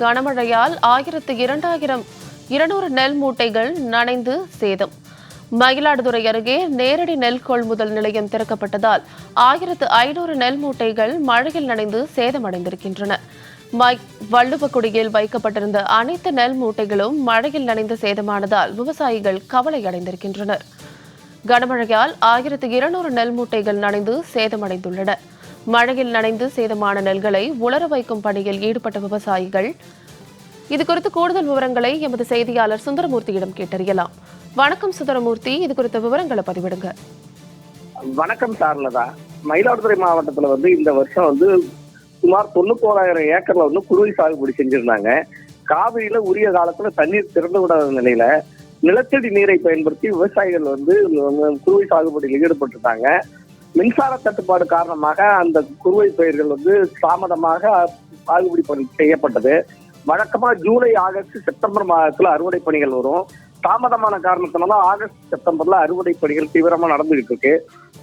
கனமழையால் ஆயிரத்து இரண்டாயிரம் இருநூறு நெல் மூட்டைகள் நனைந்து சேதம். மயிலாடுதுறை அருகே நேரடி நெல் கொள்முதல் நிலையம் திறக்கப்பட்டதால் ஆயிரத்து ஐநூறு நெல் மூட்டைகள் மழையில் நனைந்து சேதமடைந்திருக்கின்றன. வள்ளுவக்குடியில் வைக்கப்பட்டிருந்த அனைத்து நெல் மூட்டைகளும் மழையில் நனைந்து சேதமானதால் விவசாயிகள் கவலை அடைந்திருக்கின்றனர் கனமழையால் ஆயிரத்து இருநூறு நெல் மூட்டைகள் நனைந்து சேதமடைந்துள்ளன. மழையில் நனைந்து சேதமான நெல்களை உலர வைக்கும் பணியில் ஈடுபட்ட விவசாயிகள். இது குறித்து கூடுதல் விவரங்களை எமது செய்தியாளர் சுந்தரமூர்த்தியிடம் கேட்டறியலாம். வணக்கம் சுந்தரமூர்த்தி இது குறித்த விவரங்களை பதிவிடுங்க. வணக்கம் சார்லதா. மயிலாடுதுறை மாவட்டத்துல வந்து இந்த வருஷம் வந்து சுமார் தொண்ணூத்தோராயிரம் ஏக்கர்ல வந்து குருவை சாகுபடி செஞ்சிருந்தாங்க. காவிரியில உரிய காலத்துல தண்ணீர் திறந்து விடாத நிலையில நிலத்தடி நீரை பயன்படுத்தி விவசாயிகள் வந்து குருவை சாகுபடியில் ஈடுபட்டிருந்தாங்க மின்சார தட்டுப்பாடு காரணமாக அந்த குறுவை பயிர்கள் வந்து தாமதமாக சாகுபடி பணி செய்யப்பட்டது. வழக்கமா ஜூலை ஆகஸ்ட் செப்டம்பர் மாதத்துல அறுவடை பணிகள் வரும். தாமதமான காரணத்தினால ஆகஸ்ட் செப்டம்பர்ல அறுவடை பணிகள் தீவிரமா நடந்துகிட்டு இருக்கு.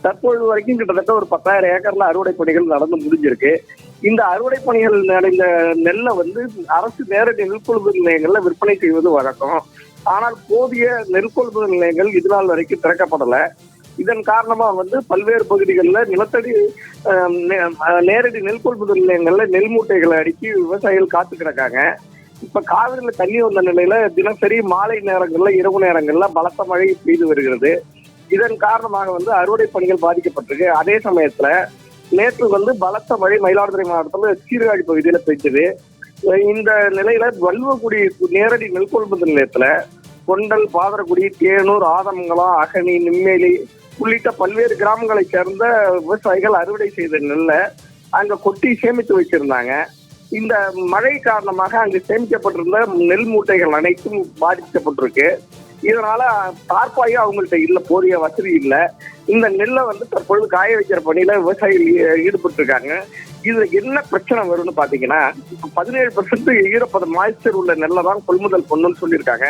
தற்பொழுது வரைக்கும் கிட்டத்தட்ட ஒரு பத்தாயிரம் ஏக்கர்ல அறுவடை பணிகள் நடந்து முடிஞ்சிருக்கு. இந்த அறுவடை பணிகள் நடந்த நெல்லை வந்து அரசு நேரடி நெல் கொள்முதல் நிலையங்கள்ல விற்பனை செய்வது வழக்கம். ஆனால் போதிய நெல் கொள்முதல் நிலையங்கள் இது நாள் வரைக்கும் திறக்கப்படல. இதன் காரணமா வந்து பல்வேறு பகுதிகளில் நிலத்தடி நேரடி நெல் கொள்முதல் நிலையங்கள்ல நெல் மூட்டைகளை அடுக்கி விவசாயிகள் காத்து கிடக்காங்க. இப்ப காவிரியில தண்ணி வந்த நிலையில தினசரி மாலை நேரங்கள்ல இரவு நேரங்கள்ல பலத்த மழை பெய்து வருகிறது. இதன் காரணமாக வந்து அறுவடை பணிகள் பாதிக்கப்பட்டிருக்கு. அதே சமயத்துல நேற்று வந்து பலத்த மழை மயிலாடுதுறை மாவட்டத்துல சீர்காழி பகுதியில பெய்தது இந்த நிலையில வல்வக்குடி நேரடி நெல் கொள்முதல் நிலையத்துல கொண்டல் பாதரக்குடி தேனூர் ஆதமங்கலம் அகனி நிம்மேலி உள்ளிட்ட பல்வேறு கிராமங்களை சேர்ந்த விவசாயிகள் அறுவடை செய்த நெல்லை அங்க கொட்டி சேமித்து வச்சிருந்தாங்க இந்த மழை காரணமாக அங்கு சேமிக்கப்பட்டிருந்த நெல் மூட்டைகள் அனைத்தும் பாதிக்கப்பட்டிருக்கு. இதனால தார்ப்பாயும் அவங்கள்ட்ட இல்ல போதிய வசதி இல்லை. இந்த நெல்லை வந்து தற்பொழுது காய வைக்கிற பணியில விவசாயிகள் ஈடுபட்டு இருக்காங்க இதுல என்ன பிரச்சனை வரும்னு பாத்தீங்கன்னா பதினேழு பர்சன்ட் ஈரப்பதம் மாய்ச்சர் உள்ள நெல்லை தான் கொள்முதல் பண்ணுன்னு சொல்லியிருக்காங்க.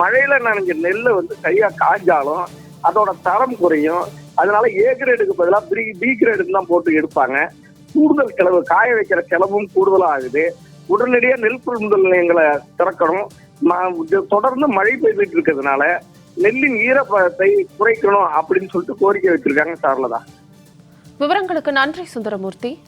மழையில நனைஞ்ச நெல்லை வந்து சரியா காய்ஞ்சாலும் அதோட தரம் குறையும். அதனால ஏ கிரேடுக்கு பதிலாக பி பி கிரேடுக்கு தான் போட்டு எடுப்பாங்க. கூடுதல் செலவு காய வைக்கிற செலவும் கூடுதலாக ஆகுது உடனடியாக நெல் கொள்முதல் நிலையங்களை திறக்கணும். தொடர்ந்து மழை பெய்துட்டு இருக்கிறதுனால நெல்லின் ஈரப்பதத்தை குறைக்கணும் அப்படின்னு சொல்லிட்டு கோரிக்கை வச்சிருக்காங்க சார்லதா. விவரங்களுக்கு நன்றி சுந்தரமூர்த்தி.